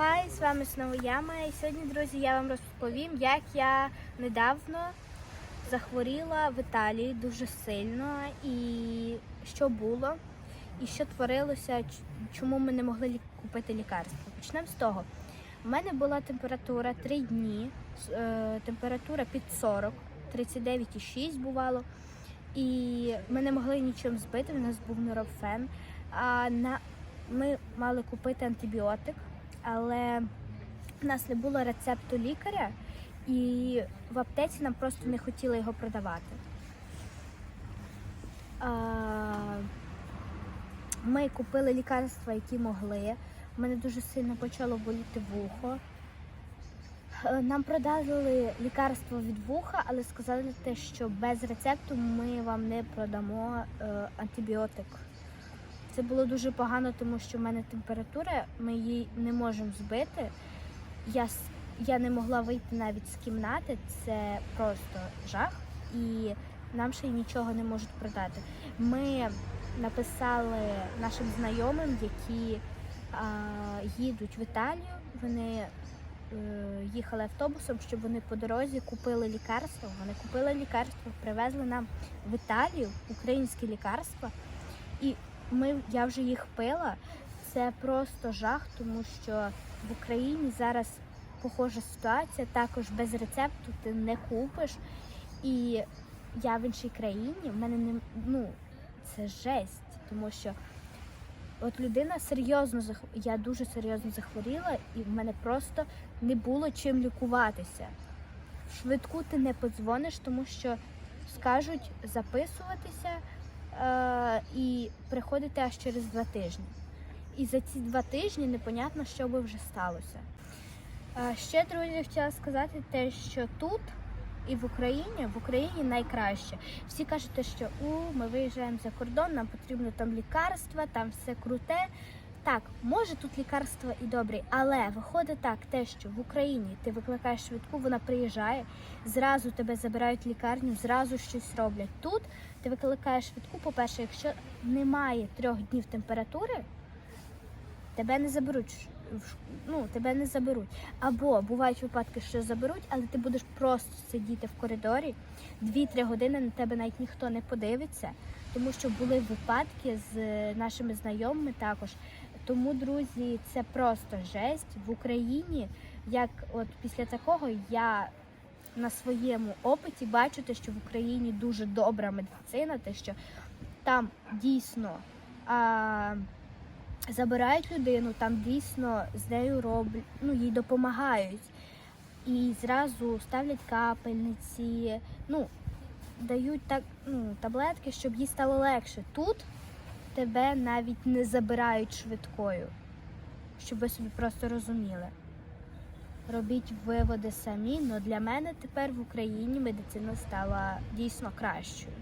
Хай, з вами знову я, Майя. І сьогодні, друзі, я вам розповім, як я недавно захворіла в Італії дуже сильно, і що було, і що творилося, чому ми не могли купити лікарство. Почнемо з того. У мене була температура 3 дні, е, температура під 40, 39,6 бувало. І ми не могли нічим збити, у нас був нурофен. А на ми мали купити антибіотик, але в нас не було рецепту лікаря, і в аптеці нам просто не хотіли його продавати. Ми купили лікарства, які могли. У мене дуже сильно почало боліти вухо. Е, Нам продали лікарство від вуха, але сказали те, що без рецепту ми вам не продамо е, антибіотик. Це було дуже погано, тому що в мене температура, ми її не можемо збити. Я, я не могла вийти навіть з кімнати, це просто жах, і нам ще й нічого не можуть продати. Ми написали нашим знайомим, які а, їдуть в Італію. Вони е, їхали автобусом, щоб вони по дорозі купили лікарство. Вони купили лікарство, привезли нам в Італію українські лікарства. І ми, я вже їх пила. Це просто жах, тому що в Україні зараз похожа ситуація. Також без рецепту ти не купиш. І я в іншій країні, в мене не ну це жесть, тому що от людина серйозно зах... я дуже серйозно захворіла, і в мене просто не було чим лікуватися. В швидку ти не подзвониш, тому що скажуть записуватися і приходити аж через два тижні. І за ці два тижні непонятно, що би вже сталося. Ще, друзі, хотіла сказати те, що тут і в Україні, в Україні найкраще. Всі кажуть, що у ми виїжджаємо за кордон, нам потрібно там лікарства, там все круте. Так, може тут лікарства і добрі, але виходить так, те, що в Україні ти викликаєш швидку, вона приїжджає, зразу тебе забирають в лікарню, зразу щось роблять. Тут ти викликаєш швидку, по-перше, якщо немає трьох днів температури, тебе не заберуть. Ну, тебе не заберуть. Або бувають випадки, що заберуть, але ти будеш просто сидіти в коридорі 2-3 години на тебе навіть ніхто не подивиться, тому що були випадки з е, нашими знайомими також. Тому, друзі, це просто жесть в Україні. Як от після такого я на своєму опиті бачу те, що в Україні дуже добра медицина, те, що там дійсно а, забирають людину, там дійсно з нею роблять, ну їй допомагають. І зразу ставлять капельниці, ну, дають так, ну, таблетки, щоб їй стало легше. Тут тебе навіть не забирають швидкою, щоб ви собі просто розуміли. Робіть виводи самі, але для мене тепер в Україні медицина стала дійсно кращою.